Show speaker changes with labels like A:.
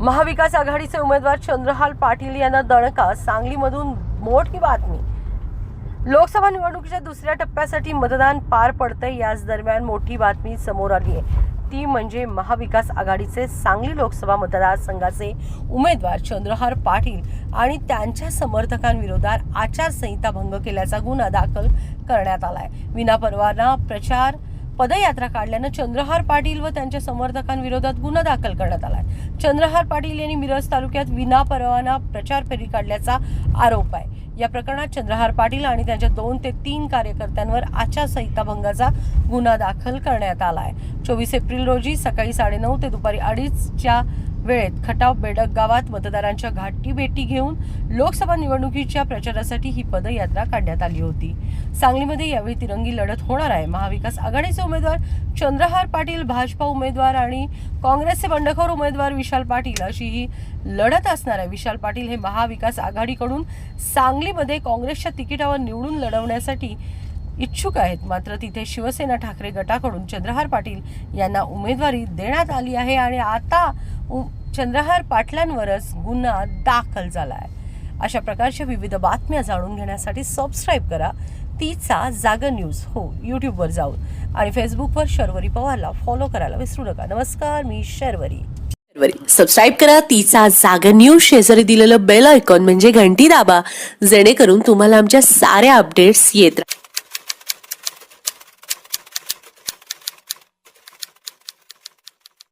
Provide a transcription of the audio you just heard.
A: महाविकास आघाडीचे उमेदवार चंद्रहाल पाटील यांना दणका सांगलीमधून मोठी बातमी. लोकसभा निवडणुकीच्या दुसऱ्या टप्प्यासाठी मतदान पार पडतंय याच दरम्यान मोठी बातमी समोर आली आहे. ती म्हणजे महाविकास आघाडीचे सांगली लोकसभा मतदारसंघाचे उमेदवार चंद्रहार पाटील आणि त्यांच्या समर्थकांविरोधात आचारसंहिता भंग केल्याचा गुन्हा दाखल करण्यात आलाय. विनापरवाना प्रचार पदयात्रा काढल्यानं चंद्रहार पाटील व त्यांच्या समर्थकांविरोधात गुन्हा दाखल करण्यात आलाय. चंद्रहार पाटील यांनी मिरज तालुक्यात विनापरवाना प्रचार फेरी काढल्याचा आरोप आहे. या प्रकरणात चंद्रहार पाटील आणि त्यांच्या दोन ते तीन कार्यकर्त्यांवर आचारसंहिता भंगाचा गुन्हा दाखल करण्यात आला आहे. चोवीस एप्रिल रोजी सकाळी साडेनऊ ते दुपारी अडीचच्या वेळेत खटाव बेडक गावात मतदारांच्या घाटी भेटी घेऊन लोकसभा निवडणुकीच्या प्रचारासाठी ही पदयात्रा काढण्यात आली होती. सांगलीमध्ये यावेळी तिरंगी लढत होणार आहे. महाविकास आघाडीचे उमेदवार चंद्रहार पाटील भाजपा उमेदवार आणि काँग्रेसचे बंडखोर उमेदवार विशाल पाटील अशी ही लढत असणार आहे. विशाल पाटील हे महाविकास आघाडीकडून सांगलीमध्ये काँग्रेसच्या तिकिटावर निवडून लढवण्यासाठी इच्छुक आहेत. मात्र तिथे शिवसेना ठाकरे गटाकडून चंद्रहार पाटील यांना उमेदवारी देण्यात आली आहे आणि आता उ- चंद्रहार पाटलांवरच गुन्हा दाखल झाला आहे अशा प्रकारच्या विविध बातम्या जाणून घेण्यासाठी सबस्क्राईब करा. तीचा जागा न्यूज हो यूट्यूबवर जाऊन. आणि फेसबुकवर शर्वरी पवारला फॉलो करायला विसरू नका. नमस्कार मी शर्वरी.
B: सबस्क्राईब करा. तिचा जागा न्यूज शेजारी दिलेलं बेल आयकॉन म्हणजे घंटी दाबा. जेणेकरून तुम्हाला आमच्या साऱ्या अपडेट्स येत राहतील